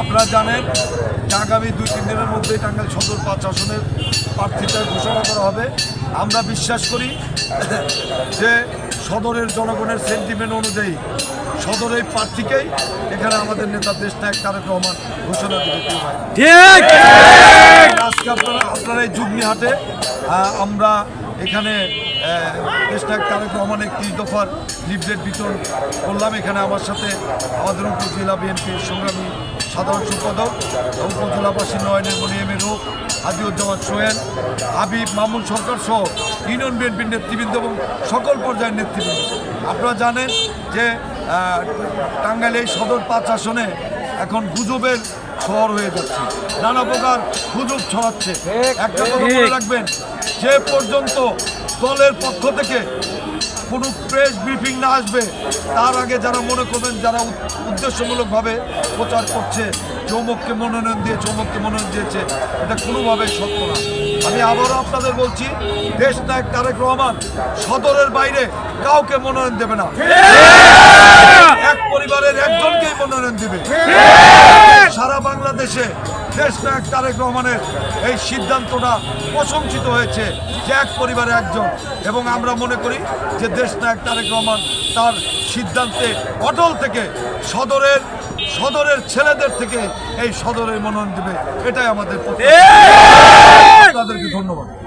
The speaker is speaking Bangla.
আপনারা জানেন যে আগামী দুই তিন দিনের মধ্যেই টাঙ্গাইল সদর পাঁচ আসনের প্রার্থীতা ঘোষণা করা হবে। আমরা বিশ্বাস করি যে সদরের জনগণের সেন্টিমেন্ট অনুযায়ী সদরের প্রার্থীকেই এখানে আমাদের নেতা দেশ নায়ক তারেক রহমান ঘোষণা দিতে আজকে আপনারা আপনারা এই যুগনিহাটে আমরা এখানে আহ, দেশনায়ক তারেক রহমান একটি দফার লিফলেট বিতরণ করলাম। এখানে আমার সাথে আমাদের উপজেলা বিএনপির সংগ্রামী সাধারণ সম্পাদক উপজেলাবাসী নয়নের এ রোগ হাজিউজ্জামান সোহেল, হাবিব, মামুন সরকার সহ ইউনিয়ন বিএনপির নেতৃবৃন্দ এবং সকল পর্যায়ের নেতৃবৃন্দ। আপনারা জানেন যে টাঙ্গাইল এই সদর পাঁচ আসনে এখন গুজবের শহর হয়ে যাচ্ছে। নানা প্রকার গুজব ছড়াচ্ছে। একটা কথা মনে রাখবেন, যে পর্যন্ত দলের পক্ষ থেকে কোনো প্রেস ব্রিফিং না আসবে, তার আগে যারা মনে করবেন, যারা উদ্দেশ্যমূলকভাবে প্রচার করছে চৌমককে মনোনয়ন দিয়ে চৌমককে মনোনয়ন দিয়েছে, এটা কোনোভাবেই সত্য না। আমি আবারও আপনাদের বলছি, দেশ নায়ক তারেক রহমান সদরের বাইরে কাউকে মনোনয়ন দেবে না। এক পরিবারের একজনকেই মনোনয়ন দিবে। সারা বাংলাদেশে দেশ নায়ক তারেক রহমানের এই সিদ্ধান্তটা প্রশংসিত হয়েছে যে এক পরিবারে একজন। এবং আমরা মনে করি যে দেশ নায়ক তারেক রহমান তার সিদ্ধান্তে অটল থেকে সদরের সদরের ছেলেদের থেকে এই সদরের মনোনয়ন দেবে। এটাই আমাদের তাদেরকে ধন্যবাদ।